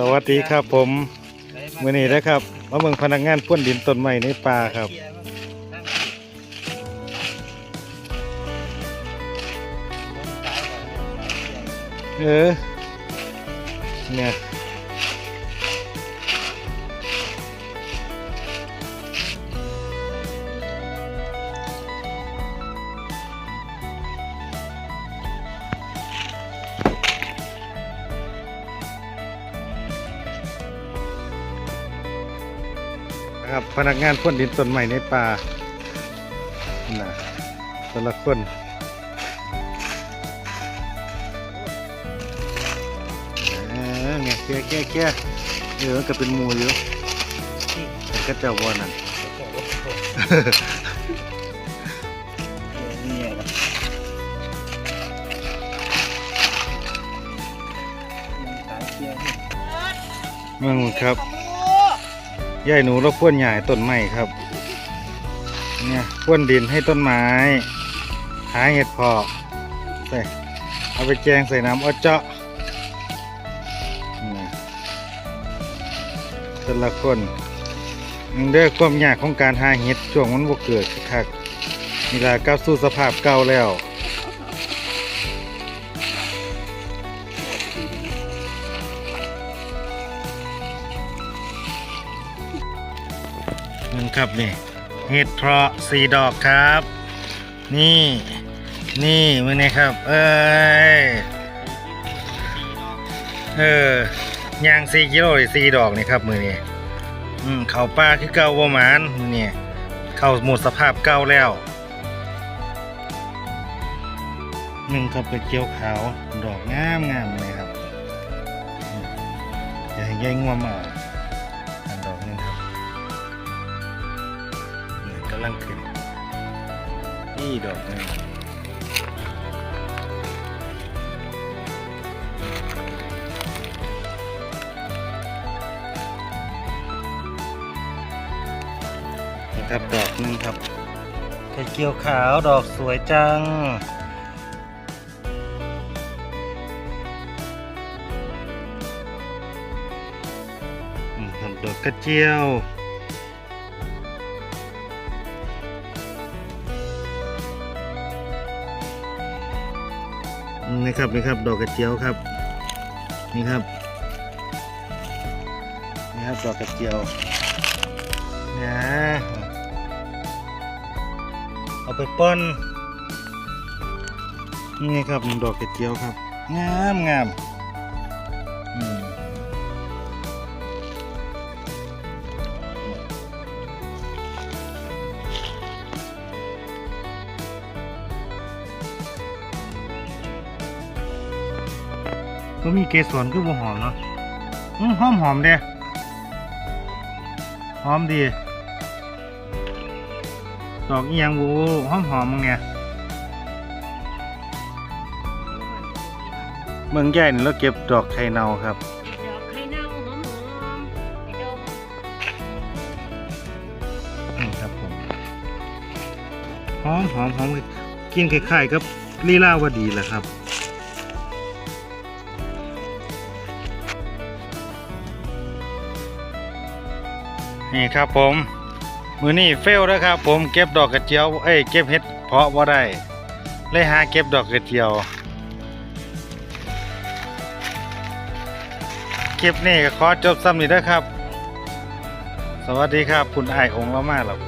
สวัสดีครับผมมื่อนี้นะครับมาเมืองพนักงานพ่นดินต้นไม้ในป่าครับ เออเนี่ย นะครับ พนักงานพ่นดินต้นไม้ในป่านะแต่ละคนเออไงแก่แก่แก่เออมันก็เป็นหมูอยู่แต่ก็เจะว่านั่นเนี่ยครับขายเกียร์มึงครับ ยายหนูเราพ่นใหญ่ต้นไม้ครับ เนี่ยพ่วนดินให้ต้นไม้ หาเห็ดเพาะใส่เอาไปแจงใส่น้ำเอเจาะนี่แต่ละคนเด้อความยากของการหาเห็ดช่วงมันบ่เกิดคักๆนี่ล่ะกลับสู่สภาพเก่าแล้ว นั่นครับนี่เห็ดเพาะสี่ดอกครับ นี่ นี่มือนี้ครับ เอ้ยเออย่างสี่กิโลหรือสี่ดอกนี่ครับมือนี้อืมเขาป้าคือเก่าประมาณมือนี้เข้าหมดสภาพเก่าแล้วหนึ่งครับเป็นเกี๊ยวขาวดอกงามงามเลยครับอืมอย่าให้แย่งงัวมาำลังขึ้น นี่ดอกหนึงนี่ครับดอกหนึงครับไข่เกียวขาวดอกสวยจังอืมดอกกระเจียว นี่ครับนี่ครับดอกกระเจียวครับนี่ครับนี่ครับดอกกระเจียวนะเอาไปป้อนนี่ครับดอกกระเจียวครับงามงามอืม ก็มีเกสรคือบ่หอมเนาะอืมหอมหอมเด้หอมดี ดอกอียังบูหอมหอมมั้งไงเมืองใหญ่นี่เราเก็บดอกไข่เน่าครับ ดอกไข่เนาหอมหอมไปดมนี่ครับผมหอมหอมหอมกินคล้ายๆกับลีลาวดีแหละครับ นี่ครับผม มือนี่เฟลแล้วครับ ผมเก็บดอกกระเจียว เอ้ยเก็บเห็ดเพาะว่าได้เลยหาเก็บดอกกระเจียว เก็บนี่ก็ขอจบซ้ำนี่ด้อครับ สวัสดีครับ คุณไอองค์เรามาแล้ว